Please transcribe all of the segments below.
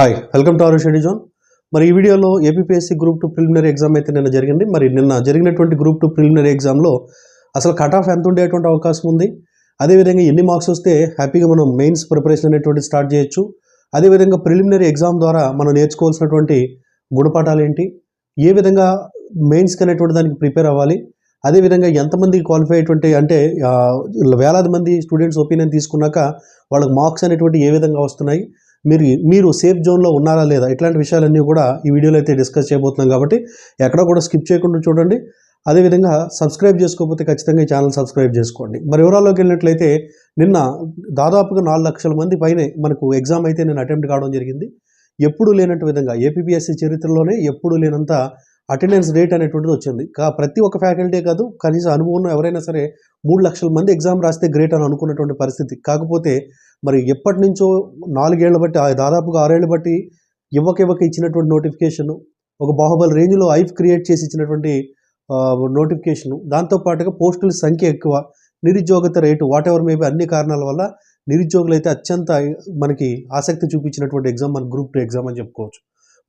Hi welcome to our schedule zone మరి ఈ వీడియోలో APSC group two preliminary exam అయితే నిన్న జరిగింది. మరి నిన్న జరిగినటువంటి గ్రూప్ టూ ప్రిలిమినరీ ఎగ్జామ్లో అసలు కట్ ఆఫ్ ఎంత ఉండేటువంటి అవకాశం ఉంది? అదేవిధంగా ఎన్ని మార్క్స్ వస్తే హ్యాపీగా మనం మెయిన్స్ ప్రిపరేషన్ అనేటువంటి స్టార్ట్ చేయొచ్చు. అదేవిధంగా ప్రిలిమినరీ ఎగ్జామ్ ద్వారా మనం నేర్చుకోవాల్సినటువంటి గుణపాఠాలు ఏంటి? ఏ విధంగా మెయిన్స్కి అనేటువంటి దానికి ప్రిపేర్ అవ్వాలి? అదేవిధంగా ఎంతమంది క్వాలిఫై అయ్యేటువంటి అంటే వేలాది మంది స్టూడెంట్స్ ఒపీనియన్ తీసుకున్నాక వాళ్ళకి మార్క్స్ అనేటువంటి ఏ విధంగా వస్తున్నాయి? మీరు మీరు సేఫ్ జోన్లో ఉన్నారా లేదా? ఇట్లాంటి విషయాలన్నీ కూడా ఈ వీడియోలో అయితే డిస్కస్ చేయబోతున్నాం కాబట్టి ఎక్కడ కూడా స్కిప్ చేయకుండా చూడండి. అదేవిధంగా సబ్స్క్రైబ్ చేసుకోకపోతే ఖచ్చితంగా ఈ ఛానల్ సబ్స్క్రైబ్ చేసుకోండి. మరి వివరాల్లోకి వెళ్ళినట్లయితే నిన్న దాదాపుగా నాలుగు లక్షల మంది పైనే మనకు ఎగ్జామ్ అయితే నేను అటెంప్ట్ కావడం జరిగింది. ఎప్పుడు లేనట్టు విధంగా ఏపీపీఎస్సీ చరిత్రలోనే ఎప్పుడు లేనంత అటెండెన్స్ రేట్ అనేటువంటిది వచ్చింది. కా ప్రతి ఒక్క ఫ్యాకల్టీ కాదు కనీసం అనుభవం ఎవరైనా సరే మూడు లక్షల మంది ఎగ్జామ్ రాస్తే గ్రేట్ అని అనుకున్నటువంటి పరిస్థితి. కాకపోతే మరి ఎప్పటి నుంచో నాలుగేళ్ళ బట్టి ఆ దాదాపుగా ఆరేళ్ళ బట్టి ఇవ్వక ఇవ్వక ఇచ్చినటువంటి నోటిఫికేషన్ ఒక బాహుబలి రేంజ్లో ఐఫ్ క్రియేట్ చేసి ఇచ్చినటువంటి నోటిఫికేషను దాంతోపాటుగా పోస్టుల సంఖ్య ఎక్కువ నిరుద్యోగత రేటు వాట్ ఎవర్ మేబీ అన్ని కారణాల వల్ల నిరుద్యోగులు అయితే అత్యంత మనకి ఆసక్తి చూపించినటువంటి ఎగ్జామ్ మన గ్రూప్ టూ ఎగ్జామ్ అని చెప్పుకోవచ్చు.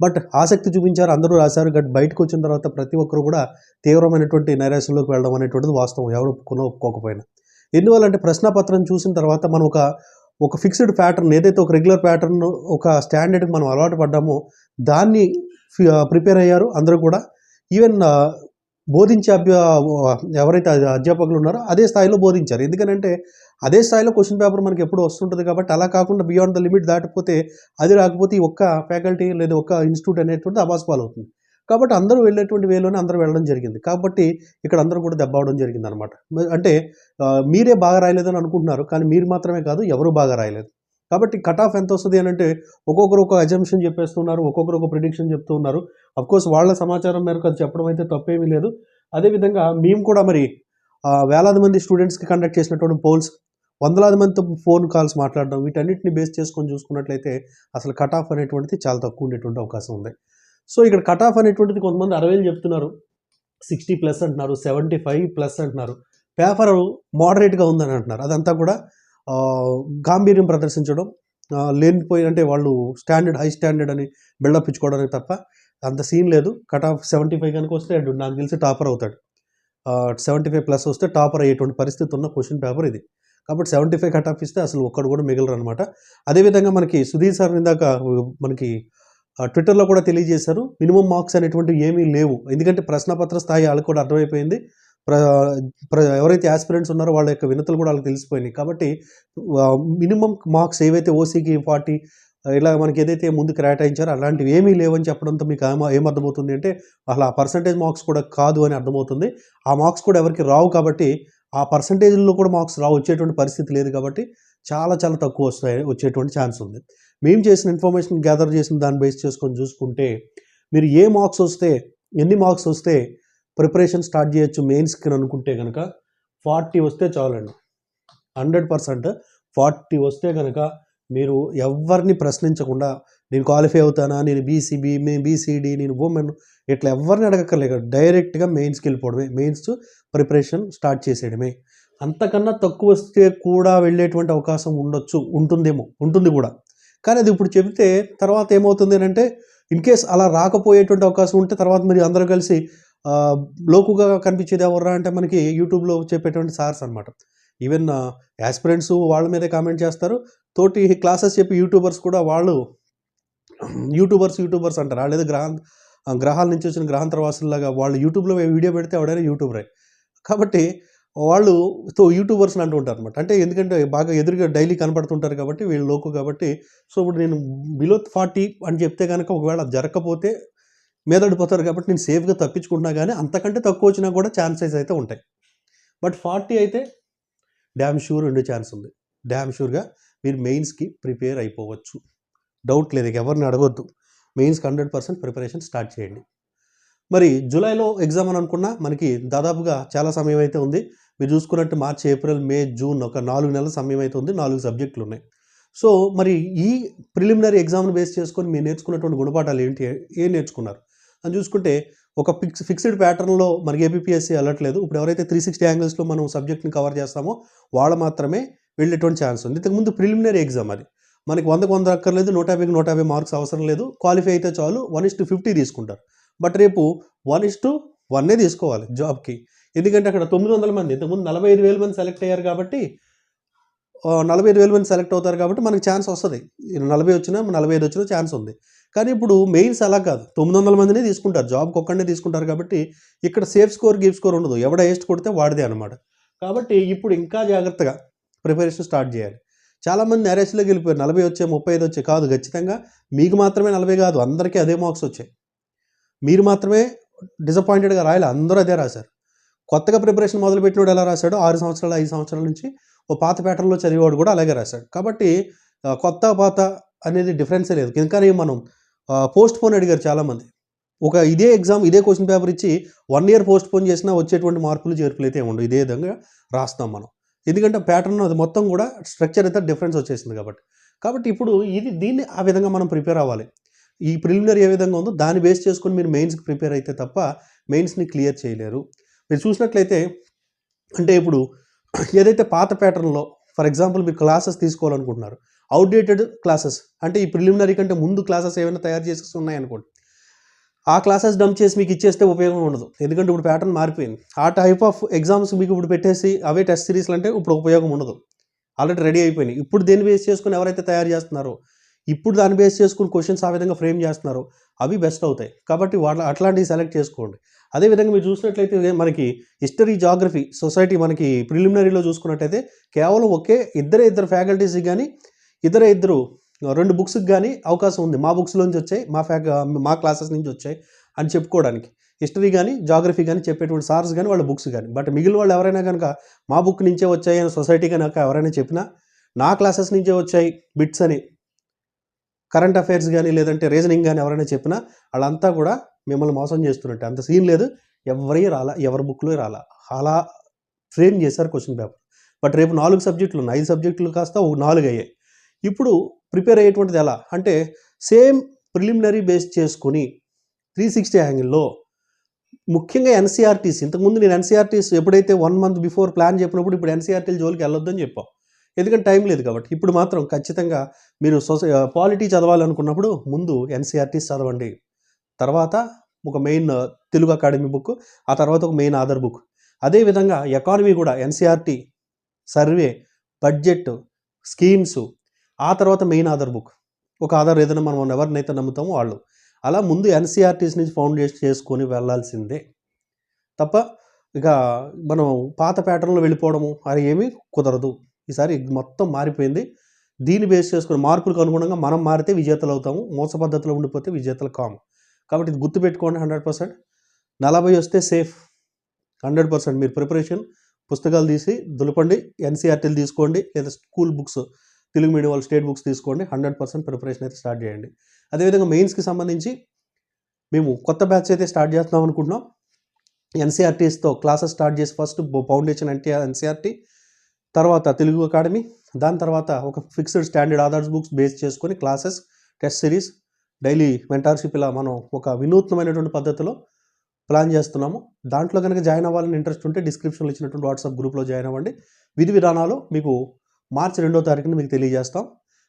బట్ ఆసక్తి చూపించారు అందరూ రాశారు. గట్ బయటకు వచ్చిన తర్వాత ప్రతి ఒక్కరు కూడా తీవ్రమైనటువంటి నైరాశ్యంలోకి వెళ్ళడం అనేటువంటిది వాస్తవం. ఎవరు ఒప్పుకున్నా ఒప్పుకోకపోయినా. ఎందువల్లంటే ప్రశ్నపత్రం చూసిన తర్వాత మనం ఒక ఒక ఫిక్స్డ్ ప్యాటర్న్ ఏదైతే ఒక రెగ్యులర్ ప్యాటర్న్ ఒక స్టాండర్డ్కి మనం అలవాటు పడ్డామో దాన్ని ప్రిపేర్ అయ్యారు అందరూ కూడా. ఈవెన్ బోధించే అభ్య ఎవరైతే అధ్యాపకులు ఉన్నారో అదే స్థాయిలో బోధించారు. ఎందుకనంటే అదే స్థాయిలో క్వశ్చన్ పేపర్ మనకి ఎప్పుడు వస్తుంటుంది కాబట్టి అలా కాకుండా బియాండ్ ద లిమిట్ దాటిపోతే అది రాకపోతే ఈ ఒక్క ఫ్యాకల్టీ లేదా ఒక్క ఇన్స్టిట్యూట్ అనేటువంటి అబాస్పాలు అవుతుంది కాబట్టి అందరూ వెళ్ళేటువంటి వేలోనే అందరూ వెళ్ళడం జరిగింది. కాబట్టి ఇక్కడ అందరూ కూడా దెబ్బ అవడం జరిగింది అనమాట అంటే మీరే బాగా రాయలేదని అనుకుంటున్నారు కానీ మీరు మాత్రమే కాదు ఎవరు బాగా రాయలేదు. కాబట్టి కట్ ఆఫ్ ఎంత వస్తుంది అని అంటే ఒక్కొక్కరు ఒక అజంప్షన్ చెప్పేస్తున్నారు ఒక్కొక్కరు ఒక ప్రిడిక్షన్ చెప్తూ ఉన్నారు. కోర్స్ వాళ్ళ సమాచారం మేరకు అది చెప్పడం అయితే తప్పేమీ లేదు. అదేవిధంగా మేము కూడా మరి వేలాది మంది స్టూడెంట్స్కి కండక్ట్ చేసినటువంటి పోల్స్ వందలాది మందితో ఫోన్ కాల్స్ మాట్లాడడం వీటన్నిటిని బేస్ చేసుకొని చూసుకున్నట్లయితే అసలు కట్ ఆఫ్ అనేటువంటిది చాలా తక్కువ ఉండేటువంటి అవకాశం ఉంది. సో ఇక్కడ కట్ ఆఫ్ అనేటువంటిది కొంతమంది అరవైలు చెప్తున్నారు. సిక్స్టీ ప్లస్ అంటున్నారు సెవెంటీ ఫైవ్ ప్లస్ అంటున్నారు. పేపర్ మోడరేట్గా ఉందని అంటున్నారు. అదంతా కూడా గాంభీర్యం ప్రదర్శించడం లేనిపోయిన లేనిపోయి అంటే వాళ్ళు స్టాండర్డ్ హై స్టాండర్డ్ అని బిల్డప్ ఇచ్చుకోవడానికి తప్ప అంత సీన్ లేదు. కట్ ఆఫ్ సెవెంటీ ఫైవ్ కనుక వస్తే నాకు తెలిసి టాపర్ అవుతాడు. సెవెంటీ ఫైవ్ ప్లస్ వస్తే టాపర్ అయ్యేటువంటి పరిస్థితి ఉన్న క్వశ్చన్ పేపర్ ఇది. కాబట్టి సెవెంటీ ఫైవ్ కట్ ఆఫ్ ఇస్తే అసలు ఒక్కడు కూడా మిగలరు అనమాట అదేవిధంగా మనకి సుధీర్ సార్ ఇందాక మనకి ట్విట్టర్లో కూడా తెలియజేశారు మినిమం మార్క్స్ అనేటువంటివి ఏమీ లేవు. ఎందుకంటే ప్రశ్నపత్ర స్థాయి వాళ్ళకి కూడా అర్థమైపోయింది. ప్ర ప్ర ఎవరైతే ఆస్పిరెంట్స్ ఉన్నారో వాళ్ళ యొక్క వినతులు కూడా వాళ్ళకి తెలిసిపోయినాయి. కాబట్టి మినిమం మార్క్స్ ఏవైతే ఓసీకి ఫార్టీ ఇలా మనకి ఏదైతే ముందు కేటాయించారో అలాంటివి ఏమీ లేవని చెప్పడంతో మీకు ఏమ ఏమర్థమవుతుంది అంటే అసలు ఆ పర్సంటేజ్ మార్క్స్ కూడా కాదు అని అర్థమవుతుంది. ఆ మార్క్స్ కూడా ఎవరికి రావు కాబట్టి ఆ పర్సంటేజ్లో కూడా మార్క్స్ రావు వచ్చేటువంటి పరిస్థితి లేదు కాబట్టి చాలా చాలా తక్కువ వస్తాయి వచ్చేటువంటి ఛాన్స్ ఉంది. మేము చేసిన ఇన్ఫర్మేషన్ గ్యాదర్ చేసిన దాన్ని బేస్ చేసుకొని చూసుకుంటే మీరు ఏ మార్క్స్ వస్తే ఎన్ని మార్క్స్ వస్తే ప్రిపరేషన్ స్టార్ట్ చేయొచ్చు మెయిన్స్కి అనుకుంటే కనుక ఫార్టీ వస్తే చాలండి. హండ్రెడ్ పర్సెంట్ ఫార్టీ వస్తే కనుక మీరు ఎవరిని ప్రశ్నించకుండా నేను క్వాలిఫై అవుతానా? నేను బీసీబీ మే బీసీడీ నేను ఉమెన్ ఇట్లా ఎవరిని అడగక్కర్లేదు డైరెక్ట్గా మెయిన్స్కి వెళ్ళిపోవడమే. మెయిన్స్ ప్రిపరేషన్ స్టార్ట్ చేసేయడమే. అంతకన్నా తక్కువ వస్తే కూడా వెళ్ళేటువంటి అవకాశం ఉండొచ్చు. ఉంటుందేమో. ఉంటుంది కూడా. కానీ అది ఇప్పుడు చెబితే తర్వాత ఏమవుతుంది అంటే ఇన్ కేస్ అలా రాకపోయేటువంటి అవకాశం ఉంటే తర్వాత మరి అందరూ కలిసి లోకుగా కనిపించేది ఎవర్రా అంటే మనకి యూట్యూబ్లో చెప్పేటువంటి సార్స్ అనమాట ఈవెన్ యాస్పిరెంట్స్ వాళ్ళ మీదే కామెంట్ చేస్తారు. తోటి క్లాసెస్ చెప్పి యూట్యూబర్స్ కూడా వాళ్ళు యూట్యూబర్స్ యూట్యూబర్స్ అంటారు? లేదా గ్రహ గ్రహాల నుంచి వచ్చిన గ్రహాంతరవాసుల్లాగా వాళ్ళు యూట్యూబ్లో వీడియో పెడితే ఎవడైనా యూట్యూబరే. కాబట్టి వాళ్ళు తో యూట్యూబర్స్ అంటూ ఉంటారు అనమాట అంటే ఎందుకంటే బాగా ఎదురుగా డైలీ కనపడుతుంటారు కాబట్టి వీళ్ళు లోకు కాబట్టి సో ఇప్పుడు నేను బిలో ఫార్టీ అని చెప్తే కనుక ఒకవేళ జరగకపోతే మీదడిపోతారు కాబట్టి నేను సేఫ్గా తప్పించుకుంటున్నా కానీ అంతకంటే తక్కువ వచ్చినా కూడా ఛాన్సెస్ అయితే ఉంటాయి. బట్ ఫార్టీ అయితే డ్యామ్ షూర్ ఉండే ఛాన్స్ ఉంది. డ్యామ్ షూర్గా మీరు మెయిన్స్కి ప్రిపేర్ అయిపోవచ్చు. డౌట్ లేదు ఇక ఎవరిని అడగొద్దు. మెయిన్స్కి హండ్రెడ్ పర్సెంట్ ప్రిపరేషన్ స్టార్ట్ చేయండి. మరి జూలైలో ఎగ్జామ్ అని అనుకున్నా మనకి దాదాపుగా చాలా సమయం అయితే ఉంది. మీరు చూసుకున్నట్టు మార్చి ఏప్రిల్ మే జూన్ ఒక నాలుగు నెలల సమయం అయితే ఉంది. నాలుగు సబ్జెక్టులు ఉన్నాయి. సో మరి ఈ ప్రిలిమినరీ ఎగ్జామ్ని బేస్ చేసుకొని మీరు నేర్చుకున్నటువంటి గుణపాఠాలు ఏంటి? ఏం నేర్చుకున్నారు? అని చూసుకుంటే ఒక ఫిక్స్ ఫిక్స్డ్ ప్యాటర్న్లో మనకి ఏపీఎస్సీ అలట్లేదు ఇప్పుడు ఎవరైతే త్రీ సిక్స్టీ యాంగిల్స్లో మనం సబ్జెక్ట్ని కవర్ చేస్తామో వాళ్ళు మాత్రమే వెళ్ళేటువంటి ఛాన్స్ ఉంది. ఇంతకుముందు ప్రిలిమినరీ ఎగ్జామ్ అది. మనకి వందకు వంద అక్కర్లేదు నూట యాభైకి నూట యాభై మార్క్స్ అవసరం లేదు. క్వాలిఫై అయితే చాలు వన్ ఇస్ టు ఫిఫ్టీ తీసుకుంటారు. బట్ రేపు వన్ ఇస్ టు వన్నే తీసుకోవాలి జాబ్కి ఎందుకంటే అక్కడ తొమ్మిది వందల మంది ఇంతకుముందు నలభై ఐదు వేల మంది సెలెక్ట్ అయ్యారు కాబట్టి నలభై ఐదు వేల మంది సెలెక్ట్ అవుతారు కాబట్టి మనకి ఛాన్స్ వస్తుంది. నలభై వచ్చినా నలభై ఐదు వచ్చినా ఛాన్స్ ఉంది. కానీ ఇప్పుడు మెయిన్స్ అలా కాదు. తొమ్మిది వందల మందినే తీసుకుంటారు. జాబ్కి ఒక్కడనే తీసుకుంటారు కాబట్టి ఇక్కడ సేఫ్ స్కోర్ గీఫ్ స్కోర్ ఉండదు. ఎవడ వేస్ట్ కొడితే వాడిదే అనమాట కాబట్టి ఇప్పుడు ఇంకా జాగ్రత్తగా ప్రిపరేషన్ స్టార్ట్ చేయాలి. చాలామంది నరేష్లోకి వెళ్ళిపోయారు. నలభై వచ్చే ముప్పై ఐదు వచ్చే కాదు. ఖచ్చితంగా మీకు మాత్రమే నలభై కాదు. అందరికీ అదే మార్క్స్ వచ్చాయి. మీరు మాత్రమే డిసప్పాయింటెడ్గా రాయాలి. అందరూ అదే రాశారు. కొత్తగా ప్రిపరేషన్ మొదలుపెట్టినోడు ఎలా రాశాడో? ఆరు సంవత్సరాలు ఐదు సంవత్సరాల నుంచి ఓ పాత ప్యాటర్న్లో చదివేవాడు కూడా అలాగే రాశాడు. కాబట్టి కొత్త పాత అనేది డిఫరెన్సే లేదు. కానీ మనం పోస్ట్ పోన్ అడిగారు చాలామంది. ఒక ఇదే ఎగ్జామ్ ఇదే క్వశ్చన్ పేపర్ ఇచ్చి వన్ ఇయర్ పోస్ట్ పోన్ చేసినా వచ్చేటువంటి మార్పులు చేర్పులు అయితే ఉండవు ఇదే విధంగా రాస్తాం మనం. ఎందుకంటే ప్యాటర్న్ అది మొత్తం కూడా స్ట్రక్చర్ అయితే డిఫరెన్స్ వచ్చేసింది కాబట్టి. కాబట్టి ఇప్పుడు ఇది దీన్ని ఆ విధంగా మనం ప్రిపేర్ అవ్వాలి. ఈ ప్రిలిమినరీ ఏ విధంగా ఉందో దాన్ని బేస్ చేసుకొని మీరు మెయిన్స్కి ప్రిపేర్ అయితే తప్ప మెయిన్స్ని క్లియర్ చేయలేరు. మీరు చూసినట్లయితే అంటే ఇప్పుడు ఏదైతే పాత ప్యాటర్న్లో ఫర్ ఎగ్జాంపుల్ మీరు క్లాసెస్ తీసుకోవాలనుకుంటున్నారు అవుట్డేటెడ్ క్లాసెస్ అంటే ఈ ప్రిలిమినరీ కంటే ముందు క్లాసెస్ ఏమైనా తయారు చేసేసి ఉన్నాయనుకోండి ఆ క్లాసెస్ డంప్ చేసి మీకు ఇచ్చేస్తే ఉపయోగం ఉండదు. ఎందుకంటే ఇప్పుడు ప్యాటర్న్ మారిపోయింది. ఆ టైప్ ఆఫ్ ఎగ్జామ్స్ మీకు ఇప్పుడు పెట్టేసి అవే టెస్ట్ సిరీస్లు అంటే ఇప్పుడు ఉపయోగం ఉండదు. ఆల్రెడీ రెడీ అయిపోయినాయి. ఇప్పుడు దేన్ని బేస్ చేసుకుని ఎవరైతే తయారు చేస్తున్నారో ఇప్పుడు దాన్ని బేస్ చేసుకుని క్వశ్చన్స్ ఆ విధంగా ఫ్రేమ్ చేస్తున్నారో అవి బెస్ట్ అవుతాయి. కాబట్టి వాళ్ళ అట్లాంటివి సెలెక్ట్ చేసుకోండి. అదేవిధంగా మీరు చూసినట్లయితే మనకి హిస్టరీ జాగ్రఫీ సొసైటీ మనకి ప్రిలిమినరీలో చూసుకున్నట్టయితే కేవలం ఒకే ఇద్దరే ఇద్దరు ఫ్యాకల్టీస్కి కానీ ఇద్దరే ఇద్దరు రెండు బుక్స్కి కానీ అవకాశం ఉంది. మా బుక్స్లోంచి వచ్చాయి మా ఫ్యాక్ మా క్లాసెస్ నుంచి వచ్చాయి అని చెప్పుకోవడానికి. హిస్టరీ కానీ జాగ్రఫీ కానీ చెప్పేటువంటి సార్స్ కానీ వాళ్ళ బుక్స్ కానీ బట్ మిగిలిన వాళ్ళు ఎవరైనా కనుక మా బుక్ నుంచే వచ్చాయి అని సొసైటీ కనుక ఎవరైనా చెప్పినా నా క్లాసెస్ నుంచే వచ్చాయి బిట్స్ అని కరెంట్ అఫైర్స్ కానీ లేదంటే రీజనింగ్ కానీ ఎవరైనా చెప్పినా వాళ్ళంతా కూడా మిమ్మల్ని మోసం చేస్తున్నట్టు. అంత సీన్ లేదు. ఎవరి రాలా ఎవరి బుక్లో రాలా. అలా ఫ్రేమ్ చేశారు క్వశ్చన్ పేపర్. బట్ రేపు నాలుగు సబ్జెక్టులు ఉన్నాయి. ఐదు సబ్జెక్టులు కాస్త నాలుగు అయ్యాయి ఇప్పుడు ప్రిపేర్ అయ్యేటువంటిది ఎలా? అంటే సేమ్ ప్రిలిమినరీ బేస్ చేసుకుని త్రీ సిక్స్టీ యాంగిల్లో ముఖ్యంగా ఎన్సీఆర్టీస్ ఇంతకుముందు నేను ఎన్సీఆర్టీస్ ఎప్పుడైతే వన్ మంత్ బిఫోర్ ప్లాన్ చెప్పినప్పుడు ఇప్పుడు ఎన్సీఆర్టీల జోలికి వెళ్ళొద్దని చెప్పాం ఎందుకంటే టైం లేదు కాబట్టి. ఇప్పుడు మాత్రం ఖచ్చితంగా మీరు సొసై పాలిటీ చదవాలనుకున్నప్పుడు ముందు ఎన్సీఆర్టీస్ చదవండి. తర్వాత ఒక మెయిన్ తెలుగు అకాడమీ బుక్ ఆ తర్వాత ఒక మెయిన్ ఆధార్ బుక్. అదేవిధంగా ఎకానమీ కూడా ఎన్సీఆర్టీ సర్వే బడ్జెట్ స్కీమ్స్ ఆ తర్వాత మెయిన్ ఆధార్ బుక్ ఒక ఆధార్ ఏదైనా మనం ఎవరినైతే నమ్ముతామో వాళ్ళు. అలా ముందు ఎన్సీఆర్టీస్ నుంచి ఫౌండేషన్ చేసుకొని వెళ్ళాల్సిందే. తప్ప ఇక మనం పాత ప్యాటర్న్లో వెళ్ళిపోవడము అది ఏమీ కుదరదు. ఈసారి మొత్తం మారిపోయింది. దీన్ని బేస్ చేసుకుని మార్పులకు అనుగుణంగా మనం మారితే విజేతలు అవుతాము. మోస పద్ధతిలో ఉండిపోతే విజేతలు కాము. కాబట్టి ఇది గుర్తుపెట్టుకోండి హండ్రెడ్ పర్సెంట్. నలభై వస్తే సేఫ్ హండ్రెడ్ పర్సెంట్. మీరు ప్రిపరేషన్ పుస్తకాలు తీసి దులపండి ఎన్సీఆర్టీలు తీసుకోండి లేదా స్కూల్ బుక్స్ తెలుగు మీడియం వాళ్ళు స్టేట్ బుక్స్ తీసుకోండి హండ్రెడ్ పర్సెంట్ ప్రిపరేషన్ అయితే స్టార్ట్ చేయండి. అదేవిధంగా మెయిన్స్కి సంబంధించి మేము కొత్త బ్యాచ్ అయితే స్టార్ట్ చేస్తున్నాం అనుకుంటున్నాం. ఎన్సీఆర్టీస్తో క్లాసెస్ స్టార్ట్ చేసి ఫస్ట్ ఫౌండేషన్ అంటే ఎన్సీఆర్టీ తర్వాత తెలుగు అకాడమీ దాని తర్వాత ఒక fixed standard authors books base చేసుకొని classes test series daily mentorship ఇలా మనం ఒక వినూత్నమైనటువంటి పద్ధతిలో ప్లాన్ చేస్తున్నాము. దాంట్లో కనుక జాయిన్ అవ్వాలని ఇంట్రెస్ట్ ఉంటే డిస్క్రిప్షన్లో ఇచ్చినటువంటి వాట్సాప్ గ్రూప్లో జాయిన్ అవ్వండి. విధి విధానాలు మీకు మార్చి రెండో తారీఖున మీకు తెలియజేస్తాం.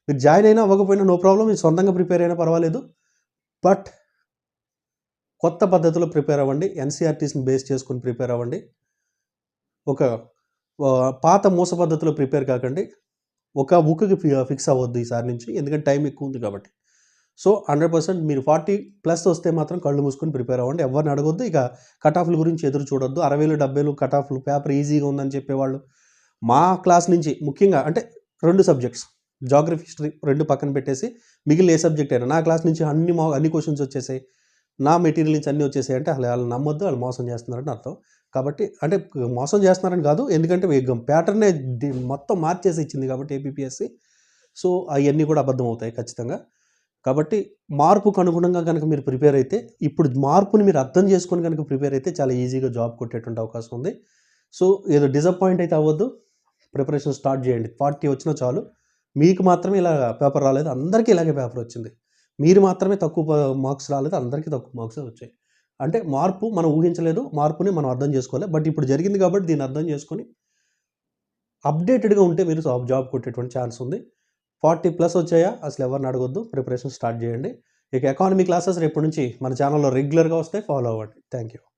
మీరు జాయిన్ అయినా అవ్వకపోయినా నో ప్రాబ్లం మీరు సొంతంగా ప్రిపేర్ అయినా పర్వాలేదు. బట్ కొత్త పద్ధతిలో ప్రిపేర్ అవ్వండి. ఎన్సీఆర్టీస్ని బేస్ చేసుకుని ప్రిపేర్ అవ్వండి. ఒక పాత మూస పద్ధతిలో ప్రిపేర్ కాకండి. ఒక బుక్కి ఫిక్స్ అవ్వద్దు ఈసారి నుంచి ఎందుకంటే టైం ఎక్కువ ఉంది కాబట్టి. సో హండ్రెడ్ పర్సెంట్ మీరు ఫార్టీ ప్లస్ వస్తే మాత్రం కళ్ళు మూసుకొని ప్రిపేర్ అవ్వండి. ఎవరిని అడగొద్దు. ఇక కట్ ఆఫ్ల గురించి ఎదురు చూడొద్దు. అరవైలు డెబ్బైలు కట్ ఆఫ్లు పేపర్ ఈజీగా ఉందని చెప్పేవాళ్ళు మా క్లాస్ నుంచి ముఖ్యంగా అంటే రెండు సబ్జెక్ట్స్ జాగ్రఫీ హిస్టరీ రెండు పక్కన పెట్టేసి మిగిలిన ఏ సబ్జెక్ట్ అయినా నా క్లాస్ నుంచి అన్ని మా అన్ని క్వశ్చన్స్ వచ్చేసాయి. నా మెటీరియల్ నుంచి అన్నీ వచ్చేసాయి అంటే అసలు వాళ్ళు నమ్మొద్దు వాళ్ళు మోసం చేస్తున్నారని అర్థం. కాబట్టి అంటే మోసం చేస్తున్నారని కాదు ఎందుకంటే ప్యాటర్నే మొత్తం మార్చేసి ఇచ్చింది కాబట్టి ఏపీఎస్సి సో అవన్నీ కూడా అబద్ధం అవుతాయి ఖచ్చితంగా. కాబట్టి మార్పుకు అనుగుణంగా కనుక మీరు ప్రిపేర్ అయితే ఇప్పుడు మార్పుని మీరు అర్థం చేసుకొని కనుక ప్రిపేర్ అయితే చాలా ఈజీగా జాబ్ కొట్టేటువంటి అవకాశం ఉంది. సో ఏదో డిసప్పాయింట్ అయితే అవ్వద్దు. ప్రిపరేషన్ స్టార్ట్ చేయండి. ఫార్టీ వచ్చినా చాలు. మీకు మాత్రమే ఇలా పేపర్ రాలేదు. అందరికీ ఇలాగే పేపర్ వచ్చింది. మీరు మాత్రమే తక్కువ మార్క్స్ రాలేదు. అందరికీ తక్కువ మార్క్స్ వచ్చాయి. అంటే మార్పు మనం ఊహించలేదు. మార్పుని మనం అర్థం చేసుకోవాలి. బట్ ఇప్పుడు జరిగింది కాబట్టి దీన్ని అర్థం చేసుకొని అప్డేటెడ్గా ఉంటే మీరు జాబ్ కొట్టేటువంటి ఛాన్స్ ఉంది. ఫార్టీ ప్లస్ వచ్చాయా? అసలు ఎవరిని అడగొద్దు. ప్రిపరేషన్ స్టార్ట్ చేయండి. ఇక ఎకానమీ క్లాసెస్ రేపటి నుంచి మన ఛానల్లో రెగ్యులర్గా వస్తాయి. ఫాలో అవ్వండి. Thank you